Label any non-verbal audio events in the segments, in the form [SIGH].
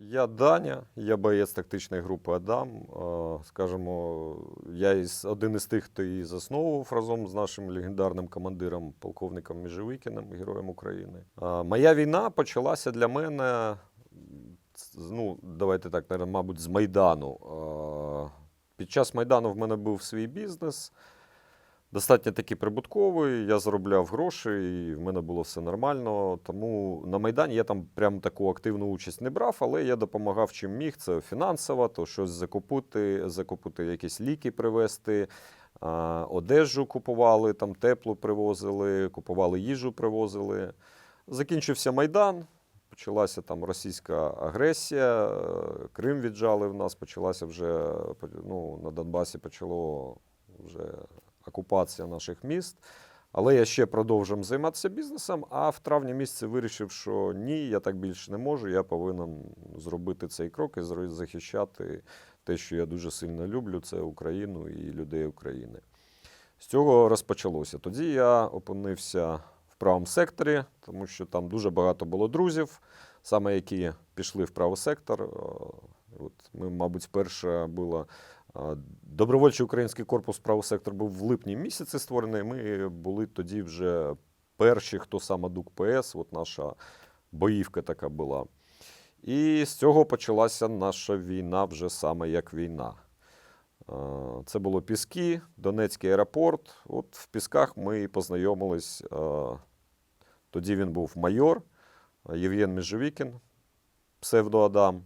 Я Даня, я боєць тактичної групи Адам. Е, Скажімо, я один із тих, хто її засновував разом з нашим легендарним командиром, полковником Міжевикіним, героєм України. Е, Моя війна почалася для мене, ну, давайте так, мабуть, з Майдану. Е, Під час Майдану в мене був свій бізнес. Достатньо таки прибутковий, я заробляв гроші, і в мене було все нормально. Тому на Майдані я там прям таку активну участь не брав, але я допомагав чим міг. Це фінансово, то щось закупити, закупити якісь ліки привезти, одежу купували, там теплу привозили, купували їжу, привозили. Закінчився Майдан. Почалася там російська агресія, Крим віджали в нас, почалася вже ну, на Донбасі почало вже окупація наших міст. Але я ще продовжив займатися бізнесом. А в травні місяці вирішив, що ні, я так більше не можу. Я повинен зробити цей крок і захищати те, що я дуже сильно люблю, це Україну і людей України. З цього розпочалося. Тоді я опинився в правому секторі, тому що там дуже багато було друзів, саме які пішли в правий сектор. От ми, мабуть, вперше було а, Добровольчий український корпус правий сектор був в липні місяці створений. Ми були тоді вже перші, хто саме ДУК ПС, от наша боївка така була. І з цього почалася наша війна вже саме як війна. Це було Піски, Донецький аеропорт. От в Пісках ми познайомились. Тоді він був майор Євген Межевікін, псевдоадам.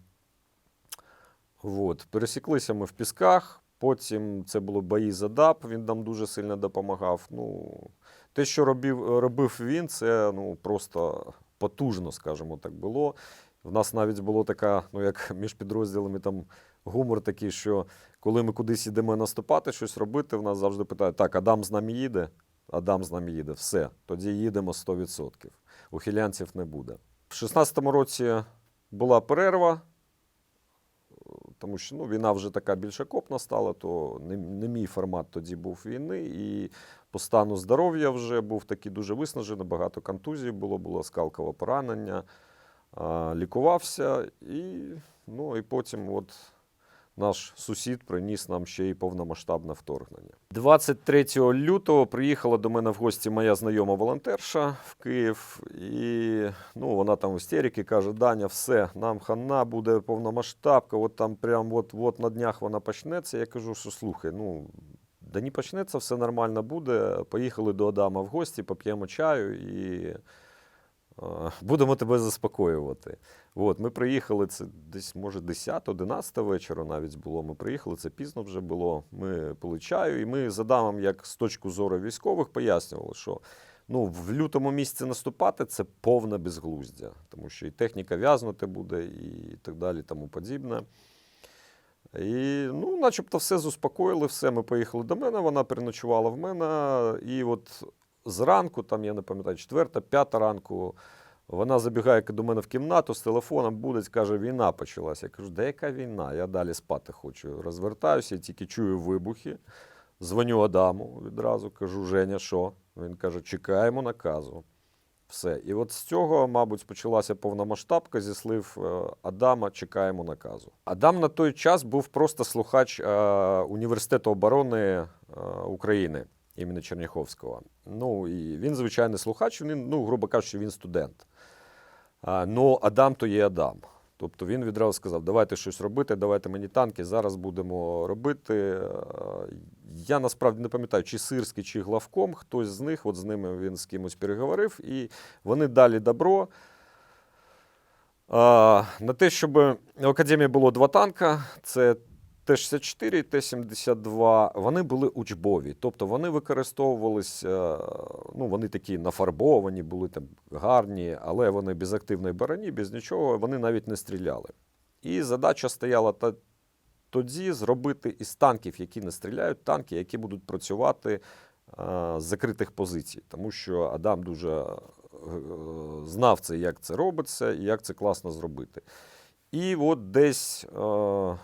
От. Пересіклися ми в Пісках. Потім це були бої за ДАП, він нам дуже сильно допомагав. Ну, те, що робив, робив він, це ну, просто потужно, скажімо так, було. В нас навіть було така, ну як між підрозділами там гумор такий, що коли ми кудись йдемо наступати, щось робити, в нас завжди питають: так, Адам з нами їде, Адам з нами їде, все, тоді їдемо 100%. Ухилянців не буде. В 16-му році була перерва, тому що ну, війна вже така більш окопна стала, то не, не мій формат тоді був війни. І по стану здоров'я вже був такий дуже виснажений, багато контузій було, було скалкове поранення. А, лікувався, і, ну, і потім от наш сусід приніс нам ще й повномасштабне вторгнення. 23 лютого приїхала до мене в гості моя знайома волонтерша в Київ, і ну, вона там в істерики каже: Даня, все, нам хана буде повномасштабка, от там прям от, от на днях вона почнеться. Я кажу, що слухай, ну. Да не почнеться, все нормально буде. Поїхали до Адама в гості, поп'ємо чаю і будемо тебе заспокоювати. От, ми приїхали, це десь, може, 10-11 вечора навіть було. Ми приїхали, це пізно вже було. Ми пили чаю, і ми з Адамом, як з точки зору військових, пояснювали, що ну, в лютому місяці наступати це повне безглуздя, тому що і техніка в'язнути буде, і так далі, тому подібне. І, ну, начебто, все заспокоїли, все. Ми поїхали до мене, вона переночувала в мене. І от зранку, там, я не пам'ятаю, четверта, п'ята ранку, вона забігає до мене в кімнату з телефоном, буде, каже, війна почалася. Я кажу, де яка війна? Я далі спати хочу. Розвертаюся, тільки чую вибухи. Дзвоню Адаму відразу, кажу, Женя, що? Він каже, чекаємо наказу. Все. І от з цього, мабуть, почалася повномасштабка зі слів е, Адама чекаємо наказу. Адам на той час був просто слухач е, Університету оборони е, України імені Черняховського. Ну і він звичайний слухач, він, ну, грубо кажучи, він студент. А, ну, Адам то є Адам. Тобто він відразу сказав: давайте щось робити, давайте мені танки, зараз будемо робити. Я насправді не пам'ятаю, чи Сирський, чи Главком, хтось з них, от з ними він з кимось переговорив, і вони дали добро. На те, щоб в академії було два танка, це Т-64 і Т-72, вони були учбові. Тобто вони використовувалися, ну вони такі нафарбовані, були там гарні, але вони без активної броні, без нічого, вони навіть не стріляли. І задача стояла та, тоді зробити із танків, які не стріляють, танки, які будуть працювати а, з закритих позицій. Тому що Адам дуже е, знав це, як це робиться і як це класно зробити. І от десь. е,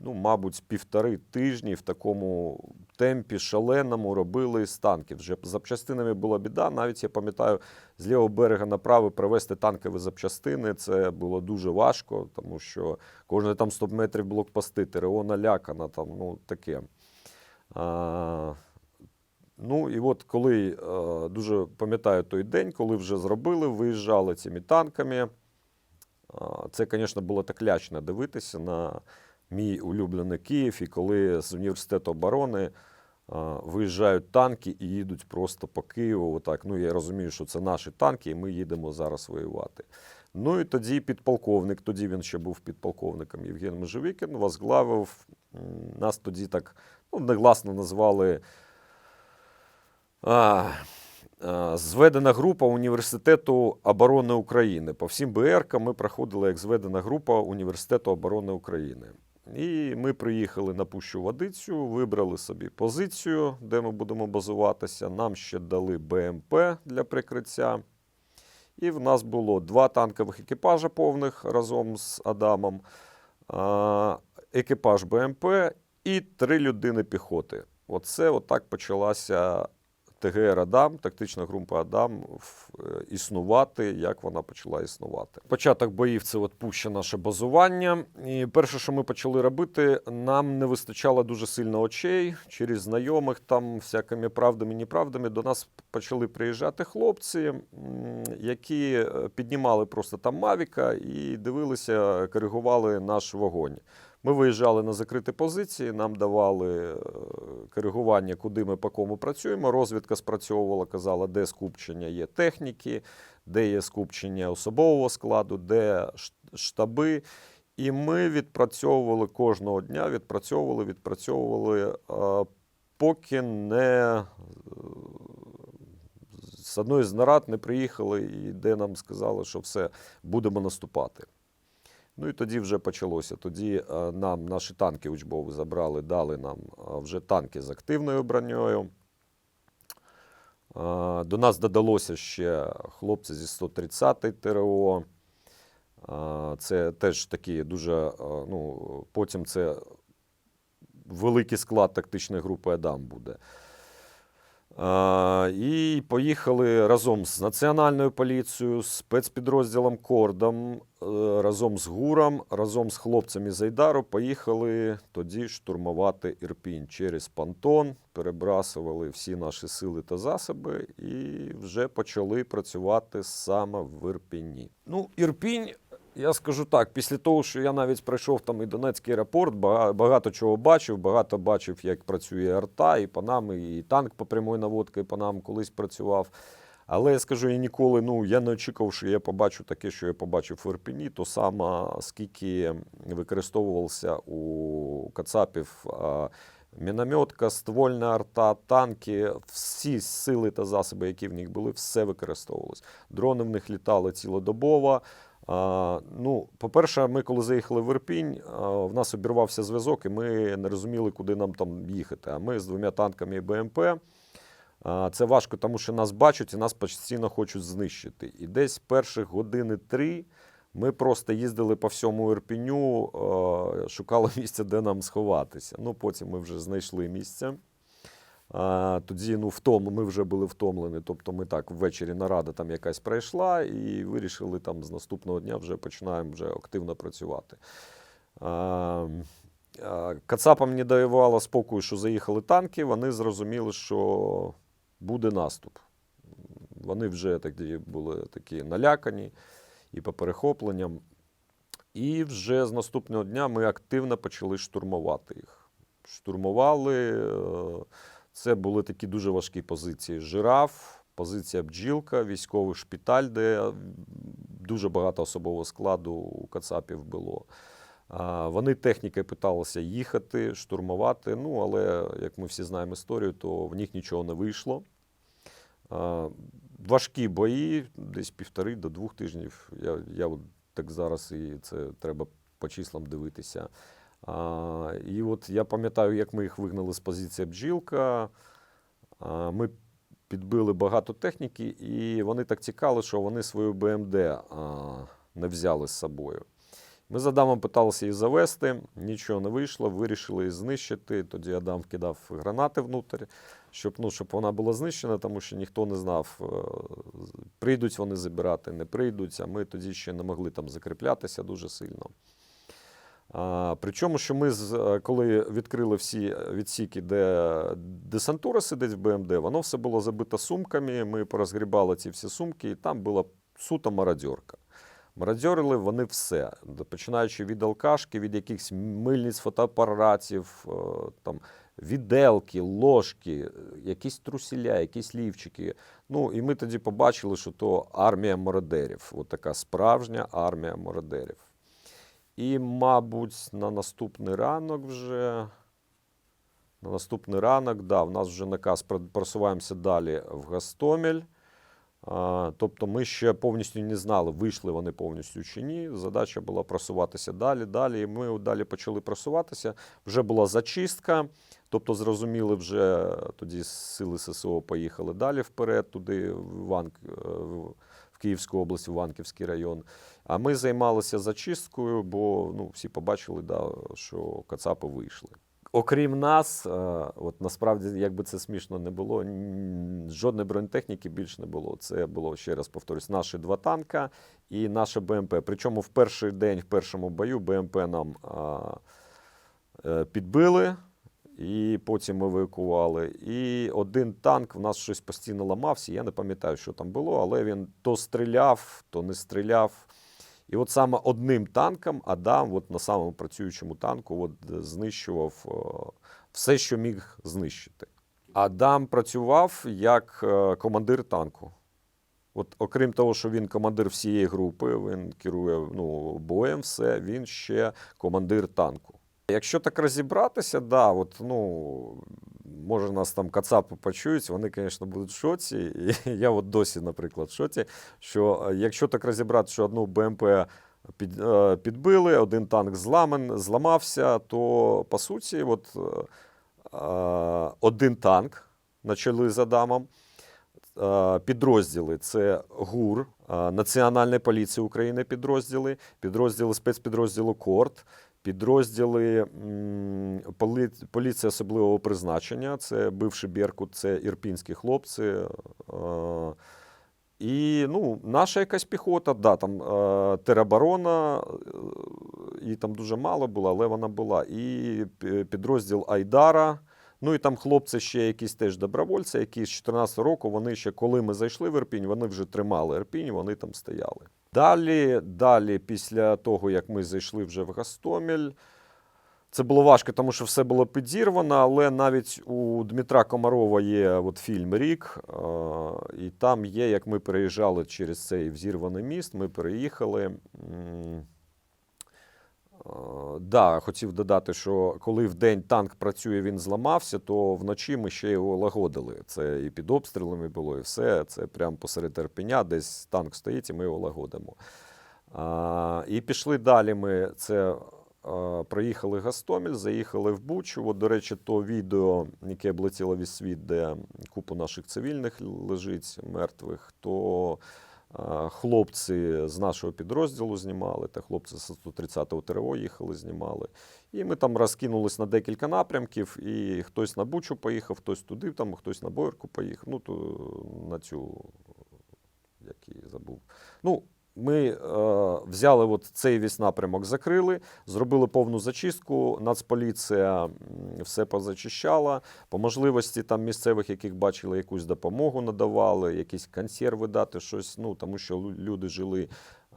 ну, мабуть, півтори тижні в такому темпі шаленому робили з танків. Вже запчастинами була біда. Навіть я пам'ятаю, з лівого берега на правий привезти танкові запчастини. Це було дуже важко, тому що кожне там 100 метрів блокпости, ТРО налякана, там, ну таке. А, ну і от коли е, дуже пам'ятаю той день, коли вже зробили, виїжджали цими танками. Це, звісно, було так лячно дивитися на мій улюблений Київ, і коли з університету оборони виїжджають танки і їдуть просто по Києву. Отак. Ну, я розумію, що це наші танки, і ми їдемо зараз воювати. Ну і тоді підполковник, тоді він ще був підполковником Євген Межевікін, возглавив. Нас тоді так ну, негласно назвали. А, Зведена група Університету оборони України. По всім БРК ми проходили як зведена група Університету оборони України. І ми приїхали на Пущу Водицю, вибрали собі позицію, де ми будемо базуватися. Нам ще дали БМП для прикриття. І в нас було два танкових екіпажа повних разом з Адамом, екіпаж БМП і три людини піхоти. Оце отак почалася ТГР Адам, тактична група Адам, е, існувати, як вона почала існувати. Початок боїв це от пуще наше базування. І перше, що ми почали робити, нам не вистачало дуже сильно очей через знайомих, там всякими правдами, неправдами. До нас почали приїжджати хлопці, які е, піднімали просто там Мавіка і дивилися, коригували наш вогонь. Ми виїжджали на закриті позиції, нам давали е, коригування, куди ми по кому працюємо. Розвідка спрацьовувала, казала, де скупчення є техніки, де є скупчення особового складу, де штаби. І ми відпрацьовували кожного дня, відпрацьовували, відпрацьовували, е, поки не е, з одної з нарад не приїхали, і де нам сказали, що все, будемо наступати. Ну і тоді вже почалося. Тоді е, нам наші танки учбові забрали, дали нам е, вже танки з активною броньою. Е, До нас додалося ще хлопці зі 130-ї ТРО. Е, Це теж такі дуже. Ну, потім це великий склад тактичної групи Адам буде. І поїхали разом з Національною поліцією, спецпідрозділом Кордом, разом з ГУРом, разом з хлопцями з Айдару поїхали тоді штурмувати Ірпінь через понтон, перебрасували всі наші сили та засоби і вже почали працювати саме в Ірпіні. Ну, Ірпінь, я скажу так, після того, що я навіть пройшов там і Донецький аеропорт, багато чого бачив, багато бачив, як працює арта, і по нам, і танк по прямої наводки по нам колись працював. Але я скажу, я ніколи, ну я не очікував, що я побачу таке, що я побачив в Ірпіні, то саме скільки використовувався у Кацапів мінометка, ствольна арта, танки, всі сили та засоби, які в них були, все використовувалось. Дрони в них літали цілодобово. А, ну, по-перше, ми коли заїхали в Ірпінь, а, в нас обірвався зв'язок, і ми не розуміли, куди нам там їхати. А ми з двома танками і БМП. Це важко, тому що нас бачать і нас постійно хочуть знищити. І десь перших години три ми просто їздили по всьому Ірпіню, шукали [LAUGHS] місця, де нам сховатися. Ну, потім ми вже знайшли місце. Тоді ну, втом, ми вже були втомлені. Тобто ми так ввечері нарада там якась пройшла і вирішили там з наступного дня вже починаємо вже активно працювати. Кацапам не давало спокою, що заїхали танки. Вони зрозуміли, що буде наступ. Вони вже тоді були такі налякані і по перехопленням. І вже з наступного дня ми активно почали штурмувати їх. Штурмували. е, Це були такі дуже важкі позиції. Жираф, позиція бджілка, військовий шпиталь, де дуже багато особового складу у Кацапів було. Вони технікою питалися їхати, штурмувати. Ну, але як ми всі знаємо історію, то в них нічого не вийшло. Важкі бої, десь півтори до двох тижнів. Я, я так зараз і це треба по числам дивитися. А, і от я пам'ятаю, як ми їх вигнали з позиції бджілка. А, ми підбили багато техніки, і вони так цікали, що вони свою БМД а, не взяли з собою. Ми з Адамом питалися її завести, нічого не вийшло, вирішили її знищити. Тоді Адам кидав гранати внутрі, щоб, ну, щоб вона була знищена, тому що ніхто не знав, е, прийдуть вони забирати, не прийдуть, а ми тоді ще не могли там закріплятися дуже сильно. А, причому, що ми, е, коли відкрили всі відсіки, де десантура сидить в БМД, воно все було забито сумками. Ми порозгрібали ці всі сумки, і там була суто мародьорка. Мародьорили вони все, починаючи від алкашки, від якихось мильниць фотоапаратів, е, там, віделки, ложки, якісь трусіля, якісь лівчики. Ну, і ми тоді побачили, що то армія мародерів, от така справжня армія мародерів. І, мабуть, на наступний ранок вже. На наступний ранок, да, в нас вже наказ просуваємося далі в Гастомель. Тобто ми ще повністю не знали, вийшли вони повністю чи ні. Задача була просуватися далі, далі. І ми далі почали просуватися. Вже була зачистка. Тобто, зрозуміли, вже тоді сили ССО поїхали далі вперед, туди, в, Іван, в в Київську область, в Іванківський район. А ми займалися зачисткою, бо ну, всі побачили, да, що Кацапи вийшли. Окрім нас, е, от насправді, як би це смішно не було, жодної бронетехніки більш не було. Це було, ще раз повторюсь, наші два танка і наше БМП. Причому в перший день, в першому бою, БМП нам а, е, підбили, і потім евакували. І один танк в нас щось постійно ламався. Я не пам'ятаю, що там було, але він то стріляв, то не стріляв. І от саме одним танком Адам, от на самому працюючому танку, от е, знищував е, все, що міг знищити. Адам працював як е, командир танку. От, окрім того, що він командир всієї групи, він керує ну, боєм, все, він ще командир танку. Якщо так розібратися, да, от, ну, може нас там кацапи почують, вони, звісно, будуть в шоці. І [LAUGHS] я от досі, наприклад, в шоці, що е, якщо так розібрати, що одну БМП під, е, підбили, один танк зламан, зламався, то по суті, от, е, один танк на чолі з Адамом, підрозділи це ГУР, Національної поліції України підрозділи, підрозділи спецпідрозділу КОРТ, підрозділи поліції особливого призначення, це бивший Беркут, це ірпінські хлопці. е, І ну, наша якась піхота, да, там е, тероборона, е, її там дуже мало було, але вона була. І підрозділ Айдара. Ну і там хлопці ще якісь теж добровольці, які з 14 року, вони ще, коли ми зайшли в Ірпінь, вони вже тримали Ірпінь, вони там стояли. Далі, далі, після того, як ми зайшли вже в Гастомель, це було важко, тому що все було підірвано, але навіть у Дмитра Комарова є от фільм Рік, е, і там є, як ми переїжджали через цей взірваний міст, ми переїхали. Е, Да, хотів додати, що коли в день танк працює, він зламався, то вночі ми ще його лагодили. Це і під обстрілами було, і все. Це прямо посеред терпеня, десь танк стоїть, і ми його лагодимо. А, і пішли далі. Ми це а, проїхали Гастомель, заїхали в Бучу. От, до речі, то відео, яке облетіло весь світ, де купу наших цивільних лежить мертвих, то хлопці з нашого підрозділу знімали, та хлопці з 130-го ТРО їхали, знімали. І ми там розкинулись на декілька напрямків, і хтось на Бучу поїхав, хтось туди, там, хтось на Боярку поїхав, ну, то на цю, як її забув. Ну, ми е, взяли от цей весь напрямок, закрили, зробили повну зачистку. Нацполіція все позачищала. По можливості там місцевих, яких бачили, якусь допомогу надавали, якісь консерви дати, щось. Ну, тому що люди жили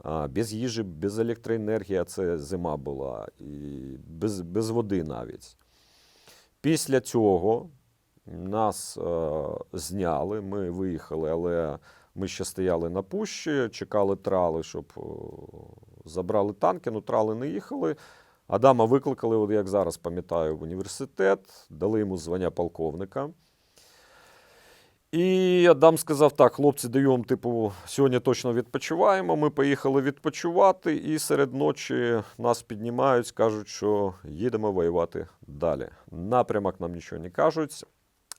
а, без їжі, без електроенергії, а це зима була, і без, без води навіть. Після цього нас е, зняли, ми виїхали, але ми ще стояли на пущі, чекали трали, щоб забрали танки, ну трали не їхали. Адама викликали, от як зараз пам'ятаю, в університет, дали йому звання полковника. І Адам сказав: так, хлопці, даємо, типу, сьогодні точно відпочиваємо. Ми поїхали відпочивати, і серед ночі нас піднімають, кажуть, що їдемо воювати далі. Напрямок нам нічого не кажуть.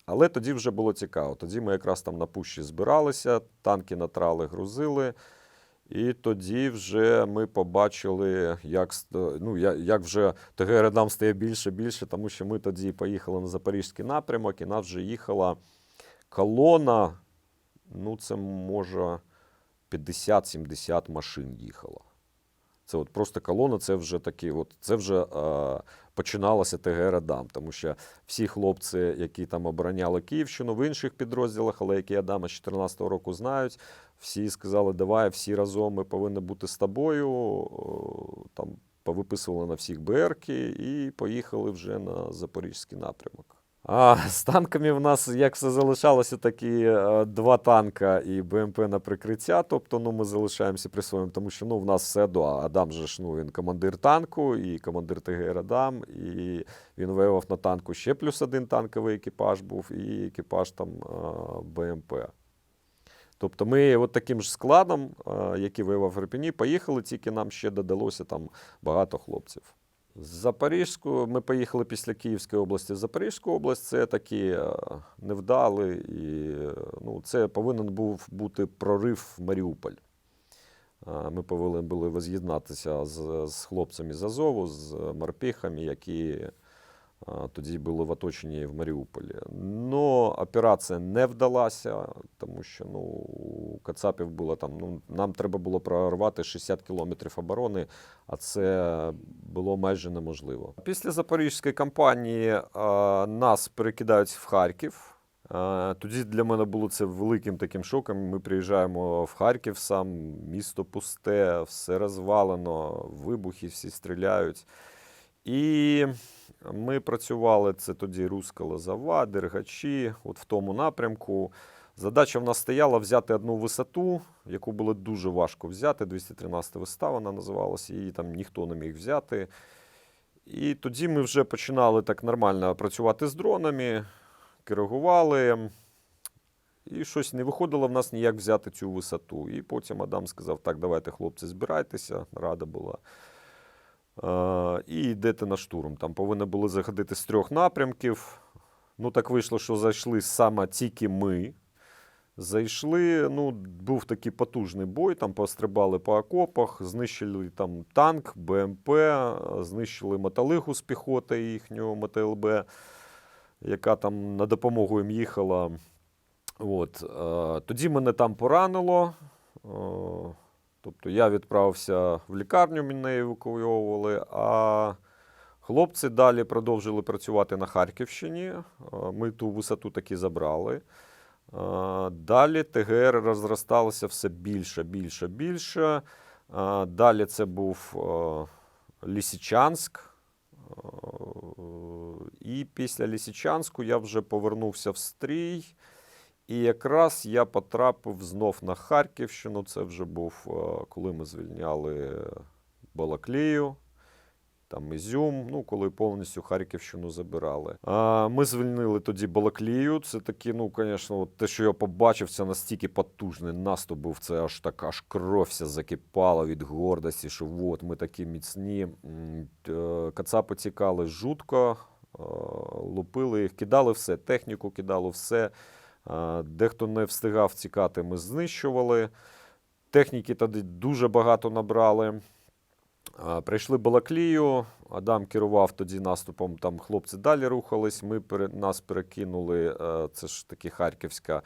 Але тоді вже було цікаво. Тоді ми якраз там на пущі збиралися, танки на трали грузили. І тоді вже ми побачили, як, ну, як вже ТГ Редам стає більше більше, тому що ми тоді поїхали на Запорізький напрямок, і нас вже їхала колона. Ну, це може 50-70 машин їхало. Це от просто колона, це вже такі, от, це вже е, починалося ТГ Радам, тому що всі хлопці, які там обороняли Київщину в інших підрозділах, але які Адама з 2014 року знають, всі сказали, давай, всі разом ми повинні бути з тобою. Там повиписували на всіх БРки і поїхали вже на Запорізький напрямок. А [LAUGHS] з танками в нас як все залишалося, такі е, два танка і БМП на прикриття. Тобто, ну ми залишаємося при своєму, тому що ну в нас все до Адам же ж ну він командир танку і командир ТГР Адам, і він воював на танку ще плюс один танковий екіпаж був, і екіпаж там е, БМП. Тобто ми от таким ж складом, е, який воював в Ірпені, поїхали, тільки нам ще додалося там багато хлопців. З Запорізьку ми поїхали після Київської області Запорізьку область. Це такі е, невдали, і ну, це повинен був бути прорив в Маріуполь. Е, Ми повинні були воз'єднатися з, з хлопцями з Азову, з морпіхами, які тоді були в оточенні в Маріуполі. Но операція не вдалася, тому що ну, у Кацапів було там, ну, нам треба було прорвати 60 кілометрів оборони, а це було майже неможливо. Після Запорізької кампанії е, нас перекидають в Харків. Е, Тоді для мене було це великим таким шоком. Ми приїжджаємо в Харків, сам місто пусте, все розвалено, вибухи всі стріляють. І ми працювали це тоді Руська Лозова, Дергачі, от в тому напрямку. Задача в нас стояла взяти одну висоту, яку було дуже важко взяти. 213 висота вона називалася, її там ніхто не міг взяти. І тоді ми вже починали так нормально працювати з дронами, коригували. І щось не виходило в нас ніяк взяти цю висоту. І потім Адам сказав: так, давайте, хлопці, збирайтеся, рада була. Е, і йдете на штурм. Там повинні були заходити з трьох напрямків. Ну, так вийшло, що зайшли саме тільки ми. Зайшли, ну, був такий потужний бой, там пострибали по окопах, знищили там танк, БМП, знищили мотолигу з піхоти їхнього МТЛБ, яка там на допомогу їм їхала. От. е, Тоді мене там поранило. Тобто я відправився в лікарню, мене евакуйовували, а хлопці далі продовжили працювати на Харківщині. Е, Ми ту висоту таки забрали. Е, Далі ТГР розросталося все більше, більше, більше. Е, Далі це був Лісичанськ. І після Лісичанську я вже повернувся в стрій. І якраз я потрапив знов на Харківщину. Це вже був, е, коли ми звільняли Балаклію, там Ізюм, ну, коли повністю Харківщину забирали. А, ми звільнили тоді Балаклію. Це такі, ну, звісно, те, що я побачив, це настільки потужний наступ був. Це аж так, аж кров вся закипала від гордості, що от ми такі міцні. Е, Кацапи тікали жутко, е, лупили їх, кидали все, техніку кидали все. А, Дехто не встигав тікати, ми знищували. Техніки тоді дуже багато набрали. Прийшли Балаклію, Адам керував тоді наступом, там хлопці далі рухались. Ми нас перекинули, е, це ж таки Харківська,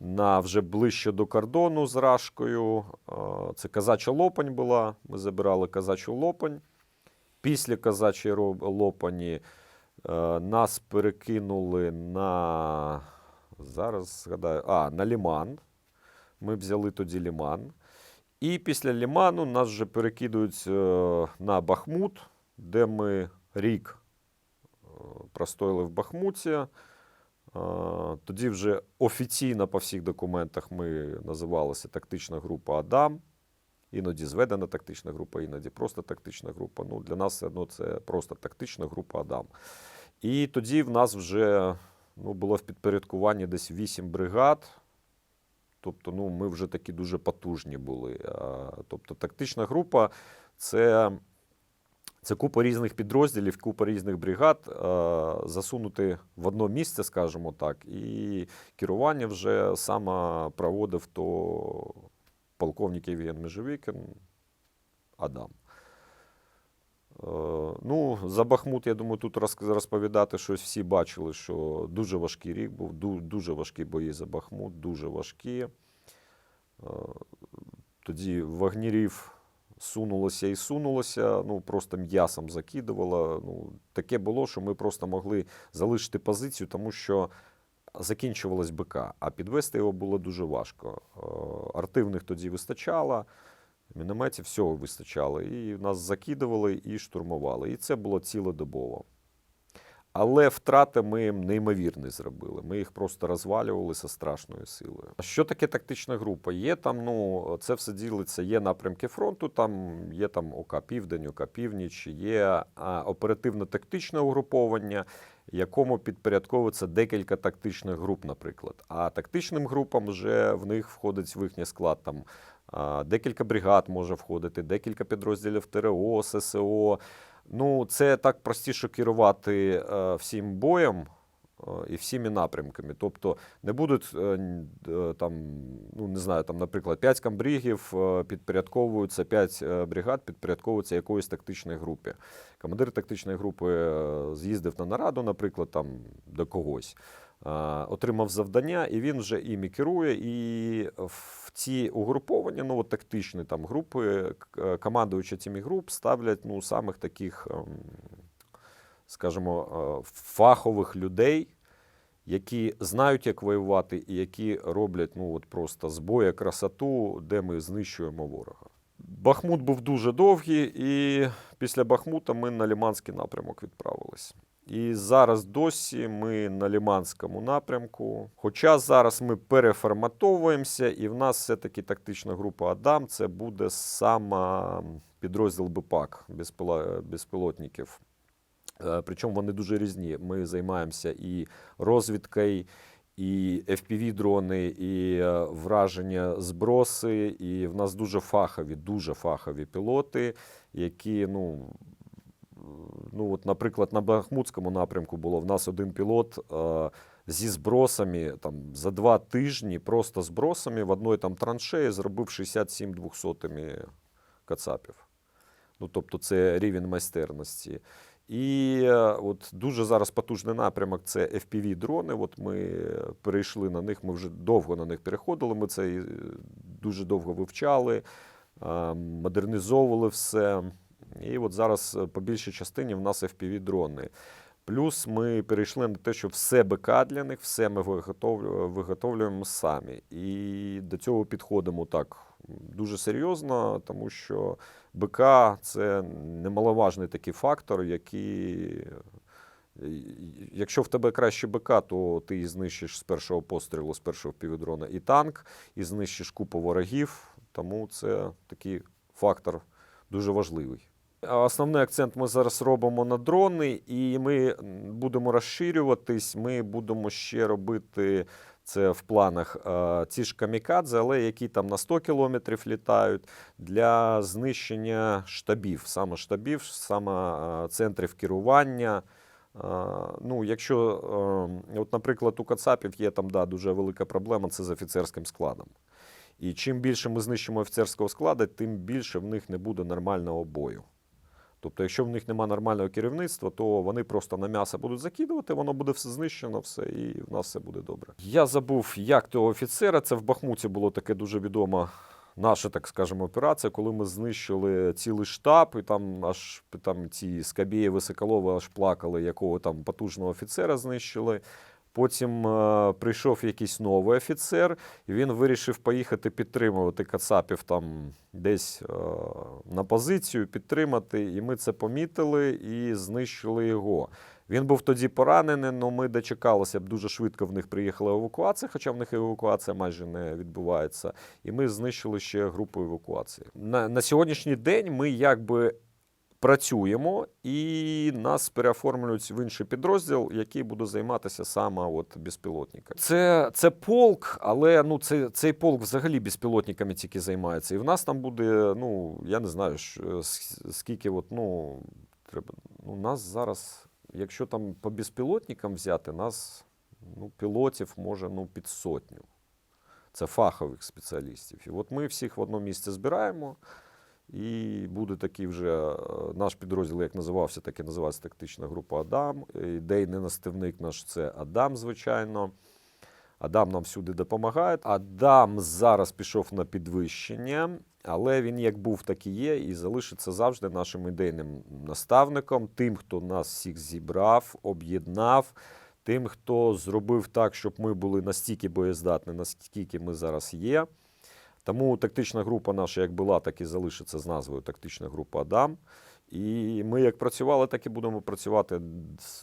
на вже ближче до кордону з Рашкою. Е, Це Казача Лопань була. Ми забирали Казачу Лопань. Після Казачої Лопані е, нас перекинули на. Зараз згадаю, а, на Ліман. Ми взяли тоді Ліман. І після Ліману нас вже перекидують е, на Бахмут, де ми рік е, простояли в Бахмуті. Е, Тоді вже офіційно по всіх документах ми називалися тактична група Адам. Іноді зведена тактична група, іноді просто тактична група. Ну, для нас все одно це просто тактична група Адам. І тоді в нас вже ну, було в підпорядкуванні десь 8 бригад. Тобто, ну, ми вже такі дуже потужні були. Тобто, тактична група це, це купа різних підрозділів, купа різних бригад засунути в одно місце, скажімо так, і керування вже саме проводив то полковник Євген Межевикін, Адам. Е, Ну, за Бахмут, я думаю, тут розповідати щось всі бачили, що дуже важкий рік був, дуже важкі бої за Бахмут, дуже важкі. Е, Тоді вагнірів сунулося і сунулося, ну просто м'ясом закидувало. Ну, таке було, що ми просто могли залишити позицію, тому що закінчувалась БК, а підвести його було дуже важко. Е, Арти в них тоді вистачало, мінометів всього вистачало. І нас закидували і штурмували. І це було цілодобово. Але втрати ми неймовірні зробили. Ми їх просто розвалювалися страшною силою. Що таке тактична група? Є там, ну, це все ділиться, є напрямки фронту, там є там ОК Південь, ОК Північ, є оперативно-тактичне угруповання, якому підпорядковується декілька тактичних груп, наприклад. А тактичним групам вже в них входить в їхній склад там. Декілька бригад може входити, декілька підрозділів ТРО, ССО, Ну, це так простіше керувати е, всім боєм е, і всіми напрямками. Тобто не будуть е, там, ну не знаю, там, наприклад, 5 камбрігів підпорядковуються, 5 бригад підпорядковуються якоїсь тактичній групі. Командир тактичної групи з'їздив на нараду, наприклад, там до когось. Е, Отримав завдання, і він вже іми керує. І в ці угруповання, ну тактичні там групи, е, командуючи цими груп, ставлять ну, самих таких, ем, скажімо, е, фахових людей, які знають, як воювати, і які роблять ну, от просто з красоту, де ми знищуємо ворога. Бахмут був дуже довгий, і після Бахмута ми на Ліманський напрямок відправились. І зараз досі ми на Ліманському напрямку. Хоча зараз ми переформатовуємося, і в нас все-таки тактична група Адам це буде сама підрозділ БПАК безпілотників. Е, Причому вони дуже різні. Ми займаємося і розвідкою, і FPV-дрони, і е, враження зброси. І в нас дуже фахові, дуже фахові пілоти, які, ну, ну от, наприклад, на Бахмутському напрямку було в нас один пілот е, зі збросами там, за два тижні, просто збросами в одної там траншеї зробив 67 двохсотими кацапів. Ну, тобто це рівень майстерності. І е, от дуже зараз потужний напрямок це FPV-дрони. От ми перейшли на них, ми вже довго на них переходили. Ми це е, дуже довго вивчали, е, модернізовували все. І от зараз е, по більшій частині в нас FPV-дрони. Плюс ми перейшли на те, що все БК для них, все ми виготовлюємо самі. І до цього підходимо так дуже серйозно, тому що БК це немаловажний такий фактор, який. Якщо в тебе краще БК, то ти і знищиш з першого пострілу, з першого півдрона і танк, і знищиш купу ворогів. Тому це такий фактор дуже важливий. Основний акцент ми зараз робимо на дрони, і ми будемо розширюватись. Ми будемо ще робити це в планах е, ці ж камікадзе, але які там на 100 кілометрів літають для знищення штабів, саме штабів, саме е, центрів керування. Е, Ну, якщо, от, наприклад, у Кацапів є там да, дуже велика проблема це з офіцерським складом. І чим більше ми знищимо офіцерського складу, тим більше в них не буде нормального бою. Тобто, якщо в них немає нормального керівництва, то вони просто на м'ясо будуть закидувати, воно буде все знищено, все, і в нас все буде добре. Я забув, як того офіцера. Це в Бахмуті було таке дуже відома наша, так скажемо, операція, коли ми знищили цілий штаб, і там аж там ці Скабєєви, Соколови аж плакали, якого там потужного офіцера знищили. Потім е, прийшов якийсь новий офіцер, і він вирішив поїхати підтримувати Кацапів там десь е, на позицію, підтримати. І ми це помітили і знищили його. Він був тоді поранений, але ми дочекалися, б дуже швидко в них приїхала евакуація, хоча в них евакуація майже не відбувається. І ми знищили ще групу евакуації. На, на сьогоднішній день ми якби працюємо і нас переоформлюють в інший підрозділ, який буде займатися саме от безпілотниками. Це, це полк, але ну, це, цей полк взагалі безпілотниками тільки займається. І в нас там буде, ну, я не знаю, е, скільки, от, ну, треба. Ну, нас зараз, якщо там по безпілотникам взяти, нас ну, пілотів може ну, під сотню. Це фахових спеціалістів. І от ми всіх в одно місце збираємо. І буде такий вже е, наш підрозділ, як називався, так і називається тактична група Адам. Ідейний наставник наш це Адам, звичайно. Адам нам всюди допомагає. Адам зараз пішов на підвищення, але він як був, так і є, і залишиться завжди нашим ідейним наставником, тим, хто нас всіх зібрав, об'єднав, тим, хто зробив так, щоб ми були настільки боєздатні, наскільки ми зараз є. Тому тактична група наша як була, так і залишиться з назвою Тактична група Адам. І ми як працювали, так і будемо працювати,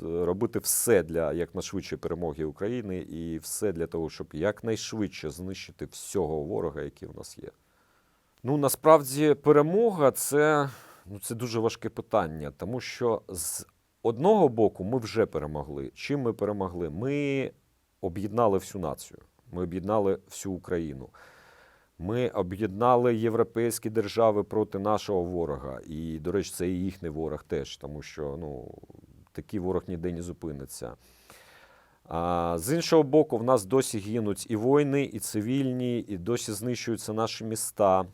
робити все для якнайшвидшої перемоги України і все для того, щоб якнайшвидше знищити всього ворога, який в нас є. Ну насправді перемога це, ну, це дуже важке питання, тому що з одного боку ми вже перемогли. Чим ми перемогли? Ми об'єднали всю націю, ми об'єднали всю Україну. Ми об'єднали європейські держави проти нашого ворога. І, до речі, це і їхній ворог теж, тому що ну, такий ворог ніде не зупиниться. А, з іншого боку, в нас досі гинуть і воїни, і цивільні, і досі знищуються наші міста.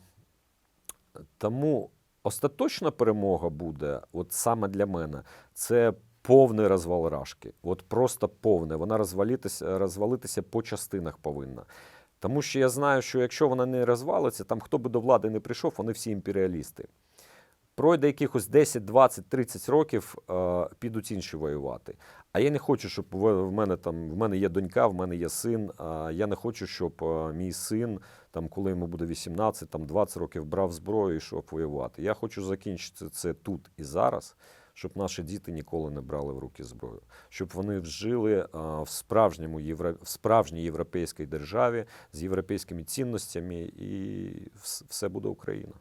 Тому остаточна перемога буде, от саме для мене, це повний розвал рашки. От просто повне. Вона розвалитися, розвалитися по частинах повинна. Тому що я знаю, що якщо вона не розвалиться, там хто би до влади не прийшов, вони всі імперіалісти. Пройде якихось 10, 20, 30 років, е, підуть інші воювати. А я не хочу, щоб в мене там в мене є донька, в мене є син. А я не хочу, щоб е, мій син, там, коли йому буде 18, там 20 років, брав зброю і йшов воювати. Я хочу закінчити це тут і зараз, щоб наші діти ніколи не брали в руки зброю, щоб вони жили е, в справжньому євро... в справжній європейській державі з європейськими цінностями, і вс- все буде Україна.